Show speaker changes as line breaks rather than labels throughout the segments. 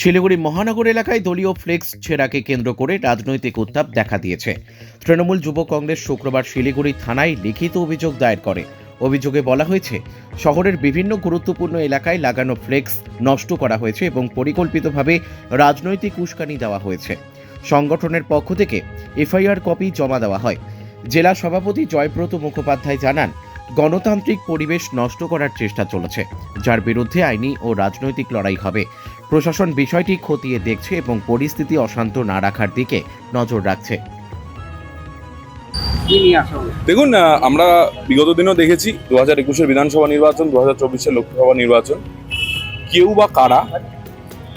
শিলিগুড়ি মহানগর এলাকায় দলীয় ফ্লেক্স ছেঁড়াকে কেন্দ্র করে রাজনৈতিক উত্তাপ দেখা দিয়েছে। তৃণমূল যুব কংগ্রেস শুক্রবার শিলিগুড়ি থানায় লিখিত অভিযোগ দায়ের করে। অভিযোগে বলা হয়েছে, শহরের বিভিন্ন গুরুত্বপূর্ণ এলাকায় লাগানো ফ্লেক্স নষ্ট করা হয়েছে এবং পরিকল্পিতভাবে রাজনৈতিক উস্কানি দেওয়া হয়েছে। সংগঠনের পক্ষ থেকে এফআইআর কপি জমা দেওয়া হয়। জেলা সভাপতি জয়ব্রত মুখোপাধ্যায় জানান, গণতান্ত্রিক পরিবেশ নষ্ট করার চেষ্টা চলেছে, যার বিরুদ্ধে আইনি ও রাজনৈতিক লড়াই হবে। প্রশাসন বিষয়টি খতিয়ে দেখছে এবং পরিস্থিতি অশান্ত না রাখার দিকে নজর রাখছে।
দেখুন আমরা বিগত দিনও দেখেছি দু হাজার একুশের বিধানসভা নির্বাচন দু হাজার চব্বিশের লোকসভা নির্বাচন। কেউ বা কারা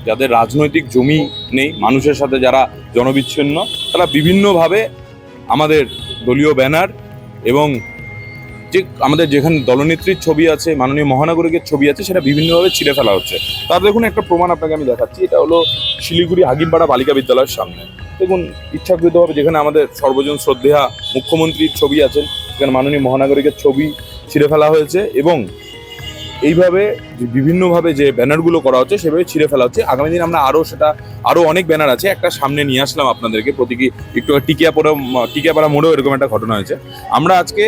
যাদের রাজনৈতিক জমি নেই মানুষের সাথে যারা জনবিচ্ছিন্ন তারা বিভিন্নভাবে আমাদের দলীয় ব্যানার এবং যে আমাদের যেখানে দলনেত্রীর ছবি আছে, মাননীয় মহানগরিকের ছবি আছে, সেটা বিভিন্নভাবে ছিঁড়ে ফেলা হচ্ছে। তার দেখুন একটা প্রমাণ আপনাকে আমি দেখাচ্ছি, এটা হলো শিলিগুড়ি হাগিমপাড়া বালিকা বিদ্যালয়ের সামনে। দেখুন, ইচ্ছাকৃতভাবে যেখানে আমাদের সর্বজন শ্রদ্ধেয়া মুখ্যমন্ত্রীর ছবি আছেন, সেখানে মাননীয় মহানাগরিকের ছবি ছিঁড়ে ফেলা হয়েছে এবং এইভাবে বিভিন্নভাবে যে ব্যানারগুলো করা হচ্ছে, সেভাবে ছিঁড়ে ফেলা হচ্ছে। আগামী দিন আমরা আরও সেটা, আরও অনেক ব্যানার আছে, একটা সামনে নিয়ে আসলাম আপনাদেরকে, প্রতীকী, একটু টিকিয়াপাড়া টিকিয়াপাড়া মোড়েও এরকম একটা ঘটনা হয়েছে। আমরা আজকে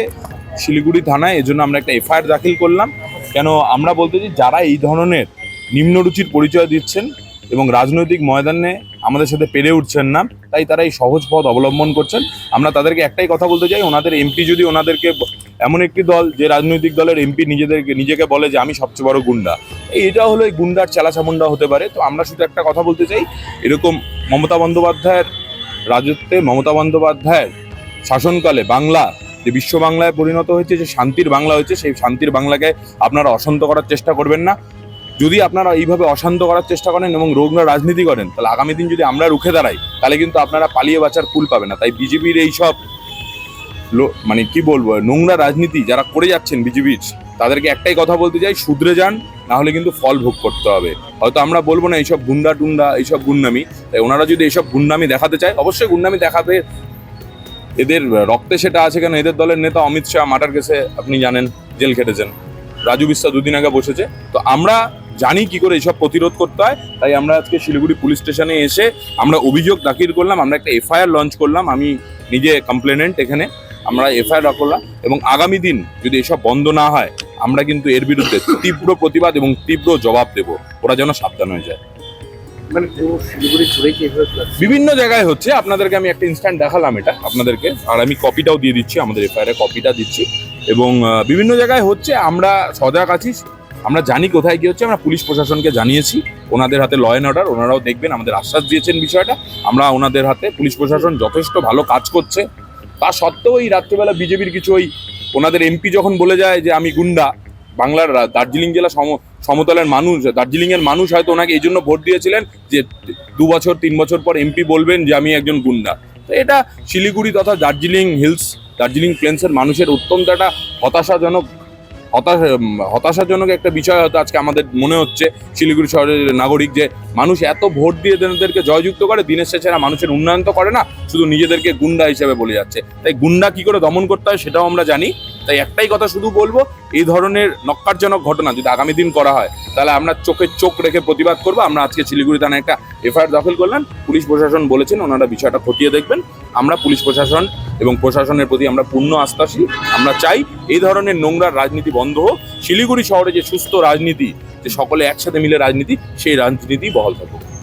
শিলিগুড়ি থানায়, এজন্য আমরা একটা এফআইআর দাখিল করলাম। কেন আমরা বলতে চাই, যারা এই ধরনের নিম্নরুচির পরিচয় দিচ্ছেন এবং রাজনৈতিক ময়দানে আমাদের সাথে পেরে উঠছেন না, তাই তারা এই সহজ পথ অবলম্বন করছেন। আমরা তাদেরকে একটাই কথা বলতে চাই, ওনাদের এমপি যদি ওনাদেরকে এমন একটি দল, যে রাজনৈতিক দলের এমপি নিজেদেরকে, নিজেকে বলে যে আমি সবচেয়ে বড় গুন্ডা এটা হলো এই গুন্ডার চালাচামুন্ডা হতে পারে। তো আমরা শুধু একটা কথা বলতে চাই, এরকম মমতা বন্দ্যোপাধ্যায়ের রাজত্বে, মমতা বন্দ্যোপাধ্যায়ের শাসনকালে বাংলা যে বিশ্ব বাংলায় পরিণত হয়েছে, যে শান্তির বাংলা হয়েছে, সেই শান্তির বাংলাকে আপনারা অশান্ত করার চেষ্টা করবেন না। যদি আপনারা এইভাবে অশান্ত করার চেষ্টা করেন এবং রোগরা রাজনীতি করেন, তাহলে আগামী দিন যদি আমরা রুখে দাঁড়াই, তাহলে কিন্তু আপনারা পালিয়ে বাঁচার কুল পাবে না। তাই বিজেপির এই সব মানে কি বলব, নোংরা রাজনীতি যারা করে যাচ্ছেন বিজেপির, তাদেরকে একটাই কথা বলতে চাই, শুধরে যান, না হলে কিন্তু ফল ভোগ করতে হবে। হয়তো আমরা বলব না এইসব গুন্ডা টুন্ডা, এইসব গুন্ডামি, তাই ওনারা যদি এইসব গুন্ডামি দেখাতে চায়, অবশ্যই গুন্ডামি দেখাতে এদের রক্তে সেটা আছে কেন? এদের দলের নেতা অমিত শাহ মার্ডার কেসে আপনি জানেন, জেল খেটেছেন। রাজু বিশ্বাস দুদিন আগে বসেছে। তো আমরা জানি কি করে এইসব প্রতিরোধ করতে হয়, তাই আমরা আজকে শিলিগুড়ি পুলিশ স্টেশনে এসে আমরা অভিযোগ দাখিল করলাম, আমরা একটা এফআইআর লঞ্চ করলাম, আমি নিজে কমপ্লেনেন্ট এখানে, আমরা এফআইআর করলাম এবং আগামী দিন যদি এসব বন্ধ না হয়, আমরা কিন্তু এর বিরুদ্ধে তীব্র প্রতিবাদ এবং তীব্র জবাব দেব। ওরা যেন সাবধান হয়ে যায়।
মানে
বিভিন্ন জায়গায় হচ্ছে। আপনাদেরকে আমি একটা ইনস্ট্যান্ট দেখালাম এটা আপনাদেরকে। আর আমি কপিটাও দিয়ে দিচ্ছি, আমাদের এফআইআর কপিটা দিচ্ছি। এবং বিভিন্ন জায়গায় হচ্ছে আমরা সজাগ আছি। আমরা জানি কোথায় গিয়ে হচ্ছে, আমরা পুলিশ প্রশাসনকে জানিয়েছি। ওনাদের হাতে ল অ্যান্ড অর্ডার ওনারাও দেখবেন, আমাদের আশ্বাস দিয়েছেন বিষয়টা। আমরা ওনাদের হাতে, পুলিশ প্রশাসন যথেষ্ট ভালো কাজ করছে। তা সত্ত্বেও এই রাত্রিবেলা বিজেপির কিছু ওই, ওনাদের এমপি যখন বলে যায় যে আমি গুন্ডা বাংলার দার্জিলিং জেলা সম সমতলের মানুষ, দার্জিলিংয়ের মানুষ হয়তো ওনাকে এই জন্য ভোট দিয়েছিলেন যে দু বছর, তিন বছর পর এমপি বলবেন যে আমি একজন গুন্ডা। তো এটা শিলিগুড়ি তথা দার্জিলিং হিলস, দার্জিলিং প্লেন্সের মানুষের অত্যন্ত একটা হতাশাজনক, হতাশা হতাশাজনক একটা বিষয় হয়তো আজকে আমাদের মনে হচ্ছে শিলিগুড়ি শহরের নাগরিক যে মানুষ এত ভোট দিয়ে এদেরকে জয়যুক্ত করে, দিনের শেষে মানুষের উন্নয়ন তো করে না, শুধু নিজেদেরকে গুন্ডা হিসেবে বলে যাচ্ছে। তাই গুন্ডা কি করে দমন করতে হয় সেটাও আমরা জানি। তাই একটাই কথা শুধু বলব, এই ধরনের নক্কারজনক ঘটনা যদি আগামী দিন করা হয়, তাহলে আমরা চোখে চোখ রেখে প্রতিবাদ করব। আমরা আজকে শিলিগুড়ি থানায় একটা এফআইআর দাখিল করলাম। পুলিশ প্রশাসন বলেছেন ওনারা বিষয়টা খতিয়ে দেখবেন। আমরা পুলিশ প্রশাসন এবং প্রশাসনের প্রতি আমরা পূর্ণ আস্থাশীল। আমরা চাই এই ধরনের নোংরার রাজনীতি বন্ধ হোক। শিলিগুড়ি শহরে যে সুস্থ রাজনীতি, যে সকলে একসাথে মিলে রাজনীতি, সেই রাজনীতি বহাল থাকুক।